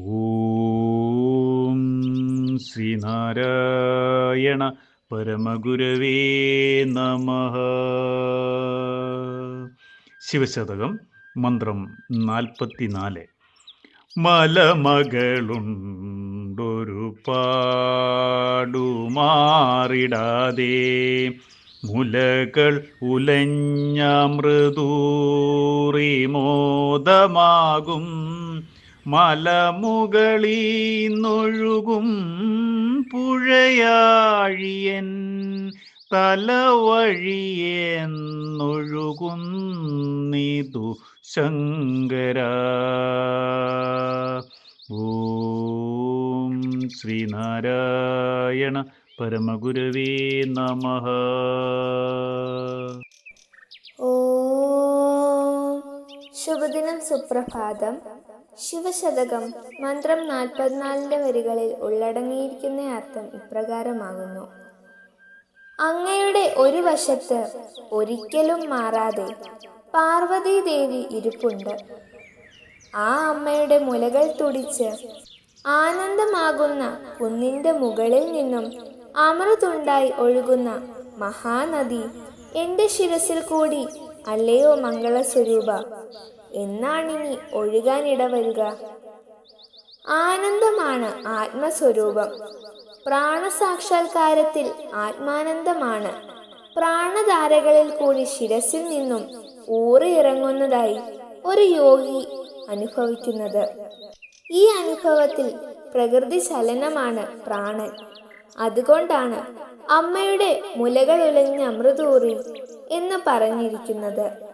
ഓം ശ്രീനാരായണ പരമഗുരവേ നമ. ശിവശതകം മന്ത്രം നാൽപ്പത്തിനാല്. മലമകളുണ്ടൊരു പാടുമാറിടാതെ മുലകൾ ഉലഞ്ഞമൃദൂറി മോദമാകും. മലമുകളീന്നൊഴുകും പുഴയാഴിയൻ തലവഴിയെന്നൊഴുകുന്നിതു ശങ്കര. ഓം ശ്രീനാരായണ പരമഗുരവേ നമ. ശുഭദിനം സുപ്രഭാതം. ശിവശതകം മന്ത്രം നാൽപ്പത്തിനാലിന്റെ വരികളിൽ ഉള്ളടങ്ങിയിരിക്കുന്ന അർത്ഥം ഇപ്രകാരമാകുന്നു. അങ്ങയുടെ ഒരു വശത്ത് ഒരിക്കലും മാറാതെ പാർവതീദേവി ഇരിപ്പുണ്ട്. ആ അമ്മയുടെ മുലകൾ തുടിച്ച് ആനന്ദമാകുന്ന കുന്നിന്റെ മുകളിൽ നിന്നും അമൃതുണ്ടായി ഒഴുകുന്ന മഹാനദി എന്റെ ശിരസിൽ കൂടി അല്ലയോ മംഗളസ്വരൂപ. എന്നാണിനി ഒഴുകാനിടവരിക? ആനന്ദമാണ് ആത്മസ്വരൂപം. പ്രാണസാക്ഷാത്കാരത്തിൽ ആത്മാനന്ദമാണ്. പ്രാണധാരകളിൽ കൂടി ശിരസിൽ നിന്നും ഊറിയിറങ്ങുന്നതായി ഒരു യോഗി അനുഭവിക്കുന്നത്. ഈ അനുഭവത്തിൽ പ്രകൃതി ചലനമാണ് പ്രാണൻ. അതുകൊണ്ടാണ് അമ്മയുടെ മുലകളുലഞ്ഞ അമൃതൂറി എന്ന് പറഞ്ഞിരിക്കുന്നത്.